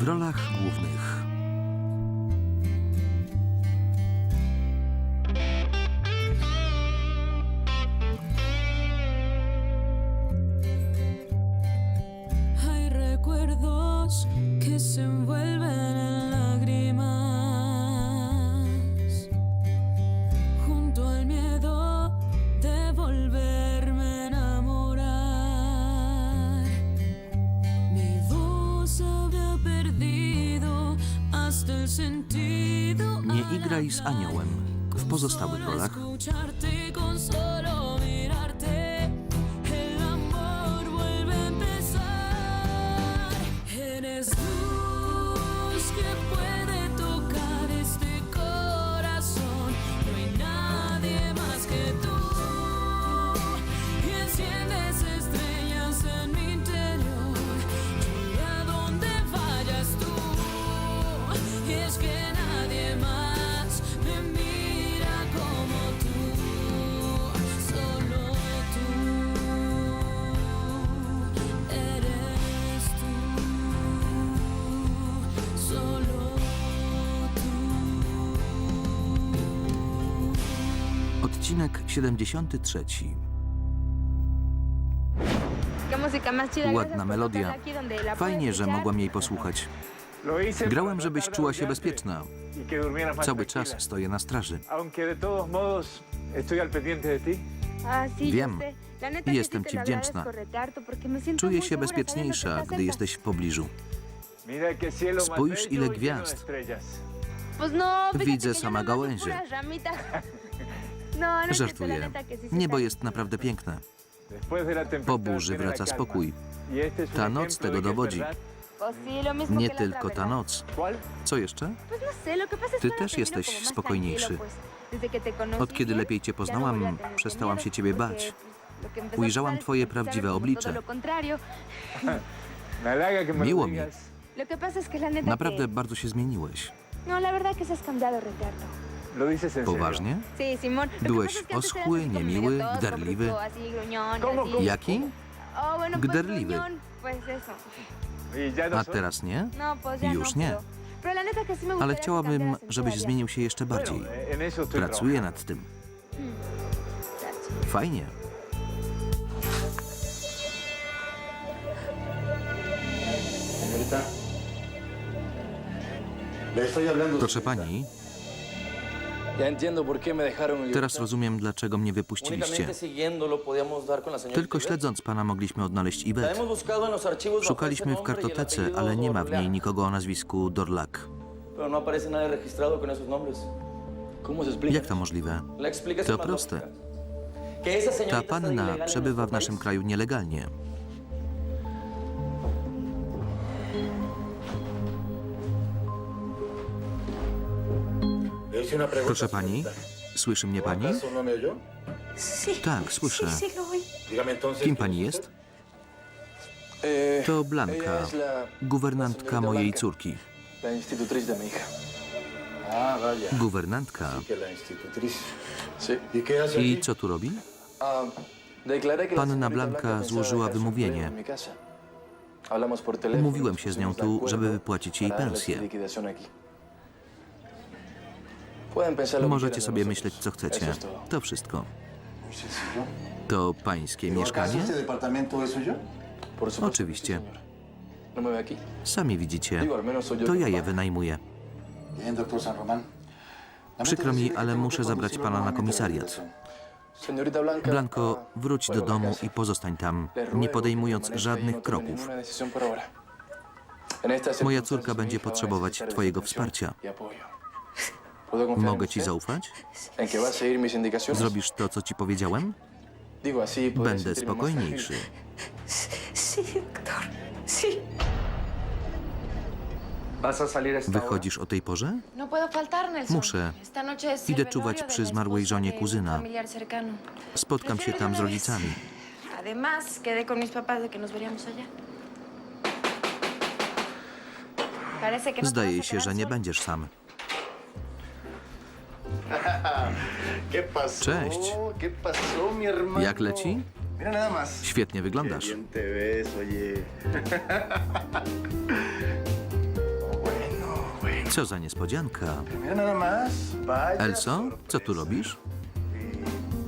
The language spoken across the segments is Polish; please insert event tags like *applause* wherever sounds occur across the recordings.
W rolach głównych igraj z aniołem. W pozostałych rolach odcinek 73. Ładna melodia. Fajnie, że mogłam jej posłuchać. Grałem, żebyś czuła się bezpieczna. Cały czas stoję na straży. Wiem. I jestem ci wdzięczna. Czuję się bezpieczniejsza, gdy jesteś w pobliżu. Spójrz ile gwiazd. Widzę same gałęzie. *laughs* Żartuję. Niebo jest naprawdę piękne. Po burzy wraca spokój. Ta noc tego dowodzi. Nie tylko ta noc. Co jeszcze? Ty też jesteś spokojniejszy. Od kiedy lepiej cię poznałam, przestałam się ciebie bać. Ujrzałam twoje prawdziwe oblicze. *laughs* Miło mi. Naprawdę bardzo się zmieniłeś. No, la verdad que has cambiado, Ricardo. Poważnie? Byłeś oschły, niemiły, gderliwy. y. Jaki? Oh, Gderliwy. pues eso. A teraz nie? No, Już no, nie. Ale chciałabym, żebyś zmienił się jeszcze bardziej. Pracuję nad tym. Fajnie. Estoy hablando. Proszę pani, teraz rozumiem, dlaczego mnie wypuściliście. Tylko śledząc pana mogliśmy odnaleźć Iwet. Szukaliśmy w y kartotece, ale nie ma w niej nikogo o nazwisku Dorlak. No. Jak to możliwe? To proste. Ta panna przebywa w naszym kraju nielegalnie. Proszę pani, słyszy mnie pani? Tak, słyszę. Kim ¿quién pani es jest? Eh, To Blanka, guwernantka mojej córki. Ah. Guwernantka. Sí. ¿Y I aquí? co tu robi? Ah, Panna pensaba złożyła wymówienie. nos się z nią tu, żeby wypłacić jej pensję. Możecie sobie myśleć, co chcecie. To wszystko. Sencillo. To pańskie ¿Pero acaso mieszkanie? Oczywiście. No. Sami widzicie. To ja que je wynajmuję. Przykro mi, ale muszę zabrać pana na komisariat. Blanko, wróć do domu i pozostań tam, nie podejmując żadnych no tome kroków. Moja córka będzie potrzebować twojego wsparcia. Mogę ci zaufać? Zrobisz to, co ci powiedziałem? Będę spokojniejszy. Wychodzisz o tej porze? No. Muszę. Idę czuwać przy zmarłej żonie kuzyna. Spotkam się tam z rodzicami. Además, quedé con mis papás de que nos veríamos allá. Parece que no Zdaje się, że nie będziesz sam. *laughs* Cześć. Jak leci? Świetnie wyglądasz. *laughs* Co za niespodzianka. Elso, co tu robisz?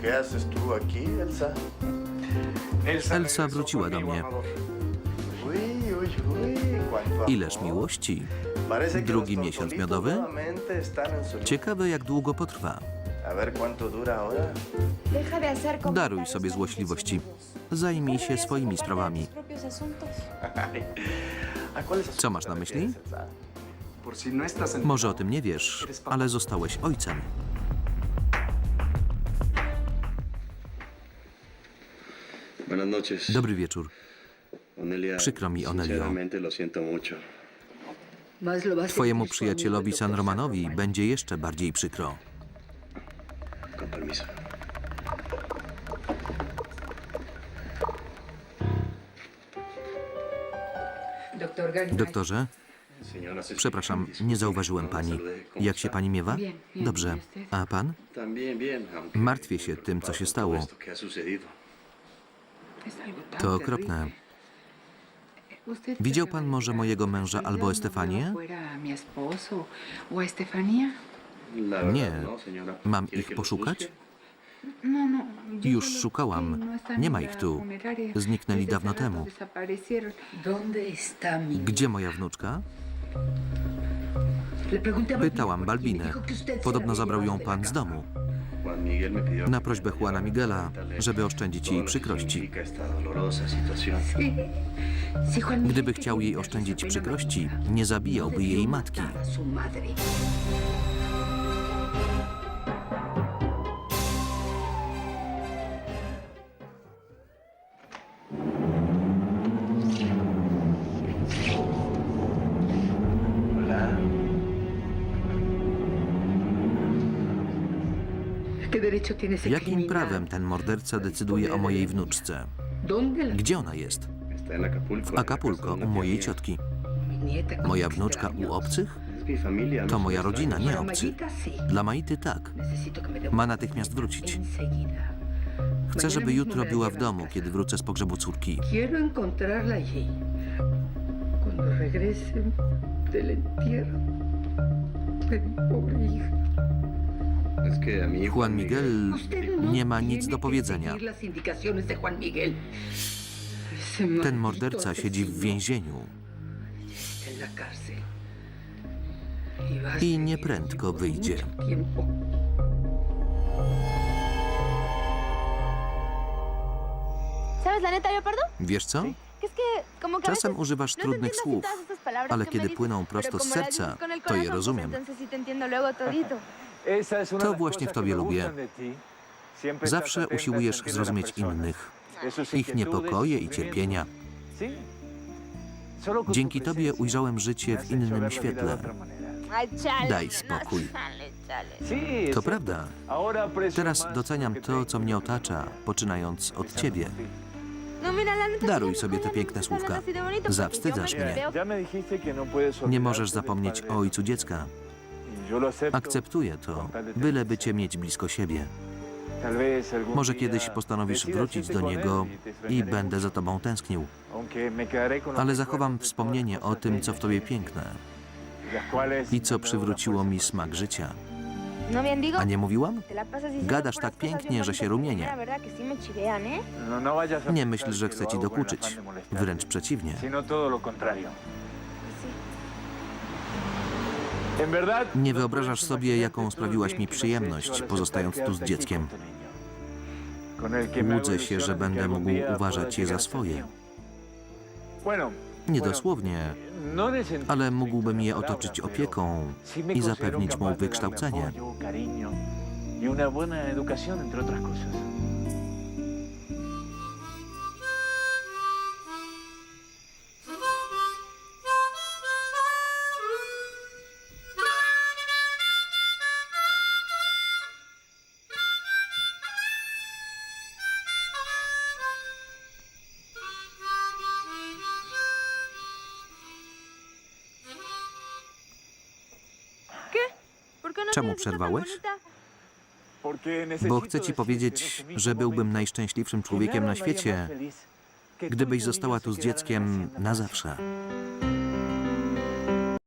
¿Y ¿Qué haces tú aquí, Elsa? Wróciła do mnie. Ileż miłości. Drugi miesiąc miodowy? Ciekawe, jak długo potrwa. Daruj sobie złośliwości. Zajmij się swoimi sprawami. tus propios asuntos. ¿A cuáles asuntos Co masz na myśli? no. Może o tym nie wiesz, ale zostałeś ojcem. Dobry wieczór. Przykro mi, Onelio. Twojemu przyjacielowi San Romanowi będzie jeszcze bardziej przykro. Doktorze, przepraszam, nie zauważyłem pani. saludé. ¿Cómo Jak się pani miewa? Dobrze. A pan? Martwię się tym, co się stało. To okropne. Widział pan może mojego męża albo Estefanię? Nie. no. Mam ¿Quiere ich poszukać? busque? Już szukałam. Nie ma ich tu. Zniknęli dawno temu. Gdzie moja wnuczka? Pytałam Balbinę. Podobno zabrał ją pan z domu. Na prośbę Juana Miguela, żeby oszczędzić jej przykrości. Gdyby chciał jej oszczędzić przykrości, nie zabijałby jej matki. Jakim prawem ten morderca decyduje o mojej wnuczce? Gdzie ona jest? W Acapulco, u mojej ciotki. Moja wnuczka u obcych? To moja rodzina, nie obcy. Dla Maity tak. Ma natychmiast wrócić. Chcę, żeby jutro była w domu, kiedy wrócę z pogrzebu córki. Cuando regrese del entierro de mi pobre hija. Mí Juan Miguel no nie ma nic do powiedzenia. Ten morderca siedzi w więzieniu. Y i nieprędko wyjdzie. Wiesz co? Czasem używasz no trudnych słów, ale kiedy płyną prosto z serca, to je rozumiem. To właśnie w tobie lubię. Zawsze usiłujesz zrozumieć innych, ich niepokoje i cierpienia. Dzięki tobie ujrzałem życie w innym świetle. Daj no, spokój. To prawda. Teraz doceniam to, co mnie otacza, poczynając od ciebie. No, Daruj sí, sobie te piękne no słówka. Zawstydzasz mnie. veo. Nie możesz zapomnieć o ojcu dziecka. Akceptuję to, byleby cię mieć blisko siebie. Może kiedyś postanowisz wrócić do niego i będę za tobą tęsknił. Ale zachowam wspomnienie o tym, co w tobie piękne i co przywróciło mi smak życia. A nie mówiłam? Gadasz tak pięknie, że się rumienię. Nie myśl, że chcę ci dokuczyć. Wręcz przeciwnie. Nie wyobrażasz sobie, jaką sprawiłaś mi przyjemność, pozostając tu z dzieckiem. Łudzę się, że będę mógł uważać je za swoje. Nie dosłownie, ale mógłbym je otoczyć opieką i zapewnić mu wykształcenie. Czemu przerwałeś? Bo chcę ci powiedzieć, że byłbym najszczęśliwszym człowiekiem na świecie, gdybyś została tu z dzieckiem na zawsze.